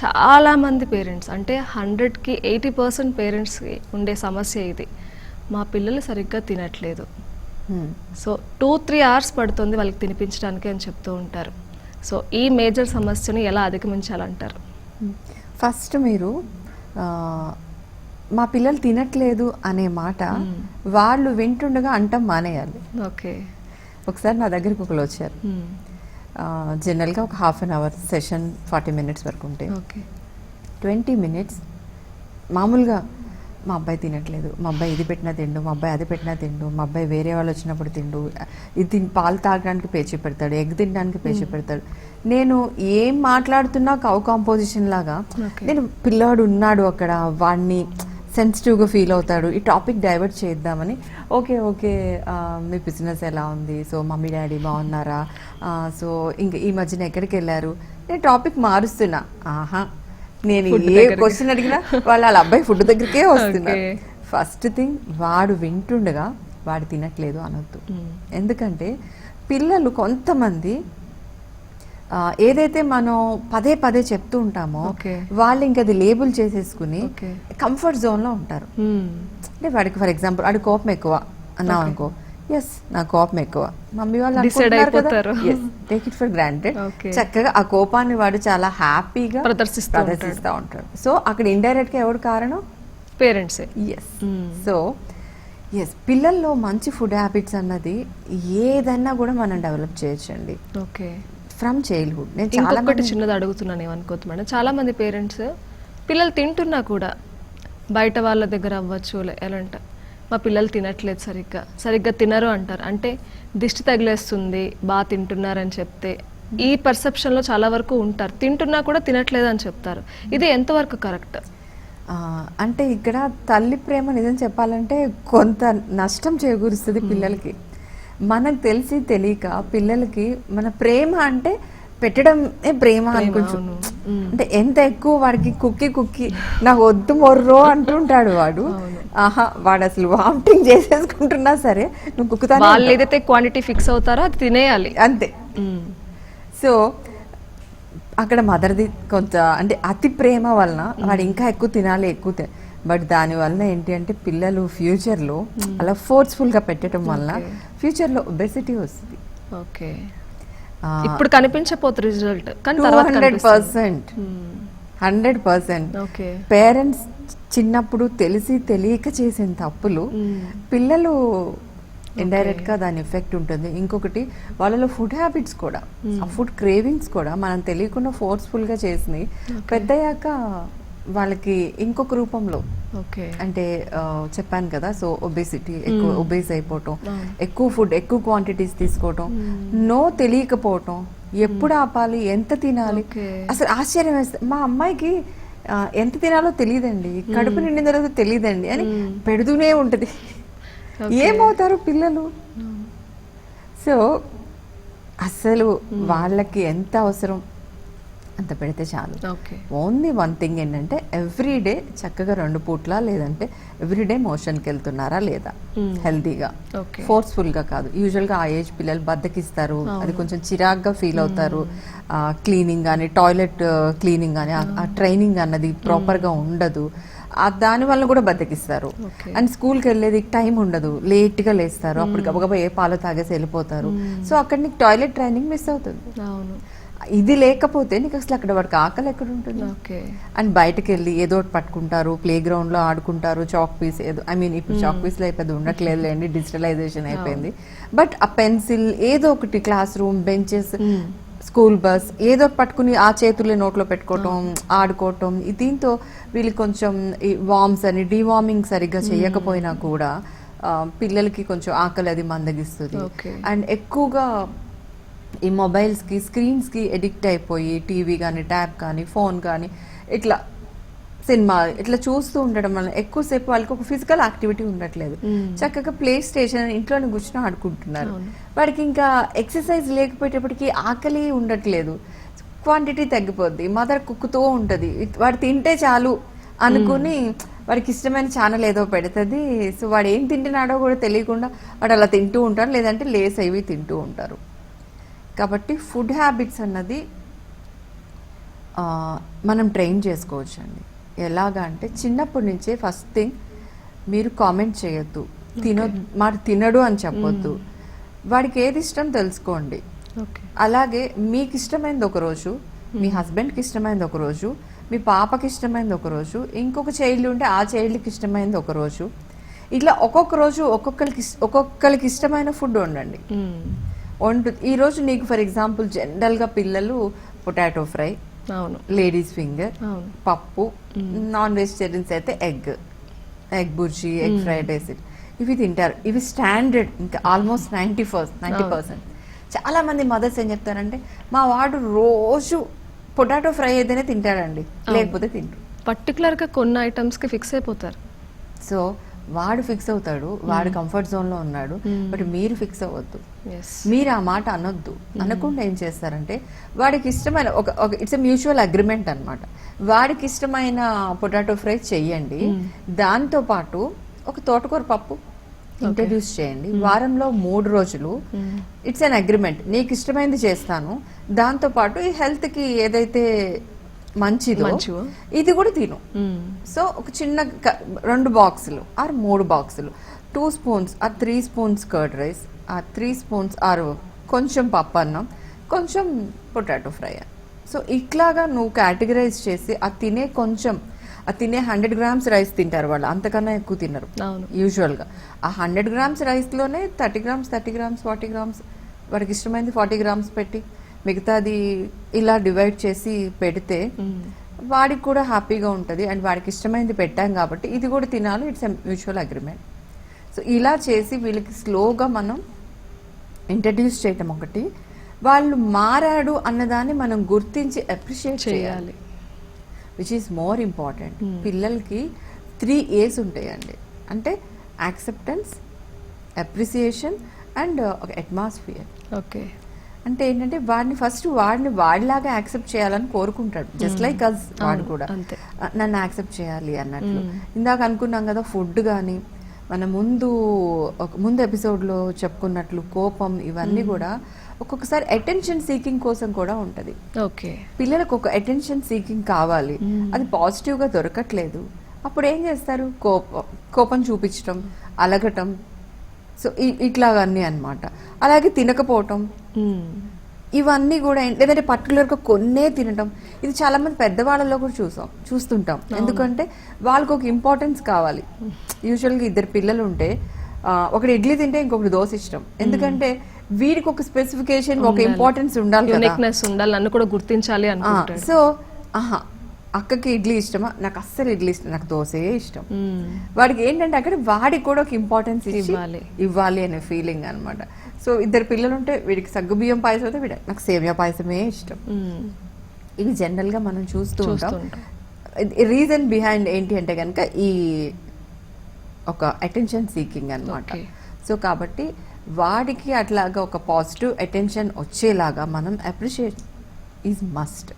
చాలామంది పేరెంట్స్ అంటే హండ్రెడ్కి ఎయిటీ పర్సెంట్ పేరెంట్స్కి ఉండే సమస్య ఇది. మా పిల్లలు సరిగ్గా తినట్లేదు. సో టూ త్రీ అవర్స్ పడుతుంది వాళ్ళకి తినిపించడానికి అని చెప్తూ ఉంటారు. సో ఈ మేజర్ సమస్యని ఎలా అధిగమించాలంటారు? ఫస్ట్ మీరు మా పిల్లలు తినట్లేదు అనే మాట. వాళ్ళు వింటుండగా అంటం మానేయాలి. ఓకే. ఒకసారి నా దగ్గరికి ఒకరు వచ్చారు. జనరల్గా ఒక half an hour session forty minutes వరకు ఉంటే. ఓకే. ట్వంటీ మినిట్స్ మామూలుగా మా అబ్బాయి తినట్లేదు. మా అబ్బాయి ఇది పెట్టినా తిండు మా అబ్బాయి అది పెట్టినా తిండు మా అబ్బాయి వేరే వాళ్ళు వచ్చినప్పుడు తిండు. ఇది తిన్- పాలు తాగడానికి పేచి పెడతాడు ఎగ్ తినడానికి పేచి పెడతాడు. నేను ఏం మాట్లాడుతున్నా కౌ కాంపోజిషన్ లాగా. నేను పిల్లాడు ఉన్నాడు అక్కడ వాడిని సెన్సిటివ్గా ఫీల్ అవుతాడు. ఈ టాపిక్ డైవర్ట్ చేద్దామని. ఓకే ఓకే మీ బిజినెస్ ఎలా ఉంది? సో మమ్మీ డాడీ బాగున్నారా? సో ఇంకా ఈ మధ్యన ఎక్కడికి వెళ్ళారు? నేను టాపిక్ మారుస్తున్నా. ఆహా నేను ఏ. క్వశ్చన్ అడిగినా వాళ్ళ వాళ్ళ అబ్బాయి ఫుడ్ దగ్గరికే వస్తున్నారు. Okay. ఫస్ట్ థింగ్ వాడు వింటుండగా వాడు తినట్లేదు అనొద్దు. ఎందుకంటే పిల్లలు కొంతమంది ఏదైతే మనం పదే పదే చెప్తూ ఉంటామో. వాళ్ళు ఇంక అది లేబుల్ చేసేసుకుని. కంఫర్ట్ జోన్లో ఉంటారు అంటే వాడికి ఫర్ ఎగ్జాంపుల్ వాడి కోపం ఎక్కువ అన్నాం అనుకో ఎస్ నా కోపం ఎక్కువ మమ్మీ వాళ్ళు. Take it for granted. చక్కగా ఆ కోపాన్ని వాడు చాలా హ్యాపీగా ప్రదర్శిస్తూ ఉంటాడు. సో అక్కడ ఇండైరెక్ట్గా ఎవడు కారణం పేరెంట్సే ఎస్. సో ఎస్ పిల్లల్లో మంచి ఫుడ్ హ్యాబిట్స్ అన్నది ఏదన్నా కూడా మనం డెవలప్ చేయొచ్చండి ఓకే ఫ్రమ్ చైల్డ్హుడ్ నేను చాలా మంది- చిన్నది అడుగుతున్నాను ఏమనుకోవద్దు మేడం. చాలా మంది పేరెంట్స్ పిల్లలు తింటున్నా కూడా బయట వాళ్ళ దగ్గర అవ్వచ్చు లే- ఎలా అంటే మా పిల్లలు తినట్లేదు సరిగ్గా. సరిగ్గా తినరు అంటారు. అంటే దిష్టి తగిలేస్తుంది బాగా తింటున్నారని చెప్తే ఈ పర్సెప్షన్లో చాలా వరకు ఉంటారు. తింటున్నా కూడా తినట్లేదు అని చెప్తారు. ఇది ఎంతవరకు కరెక్ట్? అంటే ఇక్కడ తల్లి ప్రేమ నిజం చెప్పాలంటే కొంత నష్టం చేకూరుస్తుంది పిల్లలకి. మనకు తెలిసి తెలియక పిల్లలకి మన ప్రేమ అంటే పెట్టడమే ప్రేమ అనుకుంటు. అంటే ఎంత ఎక్కువ వాడికి కుక్కి కుక్కి నాకు వద్దు మొర్రో అంటుంటాడు వాడు. ఆహా వాడు అసలు వామిటింగ్ చేసేసుకుంటున్నా సరే నువ్వు వాళ్ళు ఉంటావు. ఏదైతే క్వాంటిటీ ఫిక్స్ అవుతారో అది తినేయాలి. అంతే. సో అక్కడ మదర్ది కొంత అంటే అతి ప్రేమ వలన వాడు ఇంకా ఎక్కువ తినాలి ఎక్కువ తిన బట్ దాని వలన ఏంటి అంటే పిల్లలు ఫ్యూచర్లో అలా ఫోర్స్ఫుల్గా పెట్టడం వలన ఫ్యూచర్లో ఒబెసిటీ వస్తుంది. ఓకే ఇప్పుడు కనిపించపోతుంది result hundred. Percent. Hundred percent parents చిన్నప్పుడు తెలిసి తెలియక చేసిన తప్పులు మ్మ్. పిల్లలు ఇండైరెక్ట్గా దాని ఎఫెక్ట్ ఉంటుంది. ఇంకొకటి వాళ్ళలో ఫుడ్ హ్యాబిట్స్ కూడా. ఆ ఫుడ్ క్రేవింగ్స్ కూడా మనం తెలియకుండా ఫోర్స్ఫుల్గా చేసినాయి పెద్దయ్యాక వాళ్ళకి ఇంకొక రూపంలో. ఓకే. అంటే చెప్పాను కదా సో ఒబేసిటీ ఎక్కువ ఒబేస్ అయిపోవటం. ఎక్కువ ఫుడ్ ఎక్కువ క్వాంటిటీస్ తీసుకోవటం నో తెలియకపోవటం ఎప్పుడు ఆపాలి ఎంత తినాలి. అసలు ఆశ్చర్యం వేస్తుంది మా అమ్మాయికి ఎంత తినాలో తెలియదండి. కడుపు నిండిన తర్వాత తెలియదండి. అని పెడుతూనే ఉంటది. ఏమవుతారు పిల్లలు? సో అసలు వాళ్ళకి ఎంత అవసరం? అంత పెడితే చాలు. ఓకే. ఓన్లీ వన్ థింగ్ ఏంటంటే ఎవ్రీ డే చక్కగా రెండు పూట్ల లేదంటే ఎవ్రీ డే మోషన్కి వెళ్తున్నారా లేదా? Hmm. హెల్తీగా ఓకే. ఫోర్స్ఫుల్గా కాదు. యూజువల్గా ఆ ఏజ్ పిల్లలు బద్దకిస్తారు. అది కొంచెం చిరాగ్గా ఫీల్ అవుతారు. క్లీనింగ్ కానీ టాయిలెట్ క్లీనింగ్ కానీ ఆ ట్రైనింగ్ అన్నది ప్రాపర్గా ఉండదు. ఆ దాని వల్ల కూడా బద్దకిస్తారు. అండ్ స్కూల్కి వెళ్ళేది టైం ఉండదు. లేట్గా లేస్తారు. అప్పుడు గబగబా ఏ పాలు తాగేసి వెళ్ళిపోతారు. సో అక్కడ నీకు టాయిలెట్ ట్రైనింగ్ మిస్ అవుతుంది. అవును. ఇది లేకపోతే నీకు అసలు అక్కడ వాడికి ఆకలి ఎక్కడ ఉంటుంది? ఓకే. అండ్ బయటకు వెళ్ళి ఏదో ఒకటి పట్టుకుంటారు ప్లే గ్రౌండ్లో ఆడుకుంటారు చాక్ పీస్ ఏదో ఐ మీన్ ఇప్పుడు చాక్ పీస్లో అయిపోయింది ఉండట్లేదు లేండి డిజిటలైజేషన్ అయిపోయింది. బట్ ఆ పెన్సిల్ ఏదో ఒకటి class room benches school bus ఏదో పట్టుకుని ఆ చేతుల్లో నోట్లో పెట్టుకోవటం ఆడుకోవటం ఈ దీంతో వీళ్ళు కొంచెం ఈ వార్మ్స్ అని డివార్మింగ్ సరిగ్గా చేయకపోయినా కూడా పిల్లలకి కొంచెం ఆకలి అది మందగిస్తుంది. అండ్ ఎక్కువగా ఈ మొబైల్స్కి స్క్రీన్స్కి ఎడిక్ట్ అయిపోయి టీవీ కానీ ట్యాబ్ కానీ ఫోన్ కానీ ఇట్లా సినిమా ఇట్లా చూస్తూ ఉండడం వల్ల ఎక్కువసేపు వాళ్ళకి ఒక ఫిజికల్ యాక్టివిటీ ఉండట్లేదు. చక్కగా ప్లే స్టేషన్ ఇంట్లోనే కూర్చొని ఆడుకుంటున్నారు. వాడికి ఇంకా ఎక్సర్సైజ్ లేకపోయేటప్పటికి ఆకలి ఉండట్లేదు. క్వాంటిటీ తగ్గిపోద్ది. మదర్ కుక్కుతూ ఉంటుంది. వాడు తింటే చాలు అనుకుని వాడికి ఇష్టమైన ఛానల్ ఏదో పెడుతుంది. సో వాడు ఏం తింటున్నాడో కూడా తెలియకుండా వాడు అలా తింటూ ఉంటారు లేదంటే లేస్ అవి తింటూ ఉంటారు. కాబట్టి ఫుడ్ హ్యాబిట్స్ అన్నది మనం ట్రైన్ చేసుకోవచ్చు అండి ఎలాగా అంటే చిన్నప్పటి నుంచే ఫస్ట్ థింగ్ మీరు కామెంట్ చేయొద్దు. తినొ మరి తినడు అని చెప్పొద్దు. వాడికి ఏది ఇష్టం తెలుసుకోండి. అలాగే మీకు ఇష్టమైంది ఒక రోజు మీ హస్బెండ్కి ఇష్టమైంది ఒక రోజు మీ పాపకి ఇష్టమైంది ఒక రోజు ఇంకొక చైల్డ్ ఉంటే ఆ చైల్డ్కి ఇష్టమైంది ఒక రోజు. ఇట్లా ఒక్కొక్క రోజు ఒక్కొక్కరికి ఒక్కొక్కరికి ఇష్టమైన ఫుడ్ వండండి. వండు ఈ రోజు నీకు ఫర్ ఎగ్జాంపుల్ జనరల్గా పిల్లలు పొటాటో ఫ్రై అవును. లేడీస్ ఫింగర్ అవును. పప్పు నాన్ వెజిటేరియన్స్ అయితే egg egg bhurji egg fried rice ఇవి తింటారు. ఇవి స్టాండర్డ్ ఇంకా almost ninety first ninety percent చాలా మంది మదర్స్ ఏం చెప్తారంటే మా వాడు రోజు పొటాటో ఫ్రై అయితేనే తింటాడండి. లేకపోతే తింటారు పర్టికులర్గా కొన్ని ఐటమ్స్కి ఫిక్స్ అయిపోతారు. సో వాడు ఫిక్స్ అవుతాడు వాడు కంఫర్ట్ జోన్లో ఉన్నాడు బట్ మీరు ఫిక్స్ అవ్వద్దు. మీరు ఆ మాట అనొద్దు. అనకుండా ఏం చేస్తారంటే వాడికి ఇష్టమైన ఒక ఒక ఇట్స్ మ్యూచువల్ అగ్రిమెంట్ అన్నమాట. వాడికి ఇష్టమైన పొటాటో ఫ్రై చెయ్యండి. దాంతో పాటు ఒక తోటకూర పప్పు ఇంట్రడ్యూస్ చేయండి. వారంలో మూడు రోజులు ఇట్స్ అన్ అగ్రిమెంట్ నీకు ఇష్టమైనది చేస్తాను. దాంతో పాటు ఈ హెల్త్కి ఏదైతే మంచిదో. ఇది కూడా తిను. సో ఒక చిన్న రెండు బాక్సులు ఆర్ మూడు బాక్సులు. Two spoons or three spoons curd rice ఆ త్రీ స్పూన్స్ ఆర్ కొంచెం పప్పు అన్నం కొంచెం పొటాటో ఫ్రై. సో ఇట్లాగా నువ్వు కేటగరైజ్ చేసి ఆ తినే కొంచెం ఆ తినే హండ్రెడ్ గ్రామ్స్ రైస్ తింటారు వాళ్ళు. అంతకన్నా ఎక్కువ తినరు. యూజువల్గా. ఆ hundred grams రైస్లోనే thirty grams thirty grams forty grams వాడికి ఇష్టమైంది ఫార్టీ గ్రామ్స్ పెట్టి. మిగతాది ఇలా డివైడ్ చేసి పెడితే వాడికి కూడా హ్యాపీగా ఉంటుంది అండ్ వాడికి ఇష్టమైనది పెట్టాం కాబట్టి ఇది కూడా తినాలి ఇట్స్ మ్యూచువల్ అగ్రిమెంట్ సో ఇలా చేసి వీళ్ళకి స్లోగా మనం ఇంట్రడ్యూస్ చేయటం ఒకటి. వాళ్ళు మారాడు అన్నదాన్ని మనం గుర్తించి అప్రిషియేట్ చేయాలి. విచ్ ఈస్ మోర్ ఇంపార్టెంట్ పిల్లలకి త్రీ ఏస్ ఉంటాయండి. అంటే యాక్సెప్టెన్స్ అప్రిసియేషన్ అండ్ ఒక అట్మాస్ఫియర్ ఓకే. అంటే ఏంటంటే వాడిని ఫస్ట్ వాడిని వాడిలాగా యాక్సెప్ట్ చేయాలని కోరుకుంటాడు. జస్ట్ లైక్ అస్ వాడు కూడా. నన్ను యాక్సెప్ట్ చేయాలి అన్నట్లు. ఇందాక అనుకున్నాం కదా ఫుడ్ కానీ మన ముందు ఒక ముందు ఎపిసోడ్లో చెప్పుకున్నట్లు కోపం ఇవన్నీ కూడా ఒక్కొక్కసారి అటెన్షన్ సీకింగ్ కోసం కూడా ఉంటది. ఓకే. పిల్లలకు ఒక అటెన్షన్ సీకింగ్ కావాలి. అది పాజిటివ్గా దొరకట్లేదు. అప్పుడు ఏం చేస్తారు? కోపం కోపం చూపించటం అలగటం సో ఇట్లాగన్నీ అన్నమాట. అలాగే తినకపోవటం. ఇవన్నీ కూడా లేదంటే పర్టికులర్గా కొన్నే తినటం. ఇది చాలా మంది పెద్దవాళ్ళలో కూడా చూసాం చూస్తుంటాం. ఎందుకంటే వాళ్ళకి ఒక ఇంపార్టెన్స్ కావాలి. యూజువల్గా ఇద్దరు పిల్లలు ఉంటే ఒకటి ఇడ్లీ తింటే ఇంకొకటి దోశ ఇష్టం. ఎందుకంటే వీడికి ఒక స్పెసిఫికేషన్ ఒక ఇంపార్టెన్స్ ఉండాలి నన్ను కూడా గుర్తించాలి సో ఆహా అక్కకి ఇడ్లీ ఇష్టమా నాకు అస్సలు ఇడ్లీ ఇష్టం నాకు దోశయే ఇష్టం. వాడికి ఏంటంటే అక్కడ వాడికి కూడా ఒక ఇంపార్టెన్స్ ఇవ్వాలి. ఇవ్వాలి అనే ఫీలింగ్ అన్నమాట సో ఇద్దరు పిల్లలు ఉంటే వీడికి సగ్గుబియ్యం పాయసం అయితే వీడ నాకు సేమియా పాయసమే ఇష్టం. ఇవి జనరల్గా మనం చూస్తూ ఉంటాం. రీజన్ బిహైండ్ ఏంటి అంటే కనుక ఈ ఒక అటెన్షన్ సీకింగ్ అన్నమాట Okay. సో కాబట్టి వాడికి అట్లాగా ఒక పాజిటివ్ అటెన్షన్ వచ్చేలాగా మనం అప్రిషియేట్ ఈజ్ మస్ట్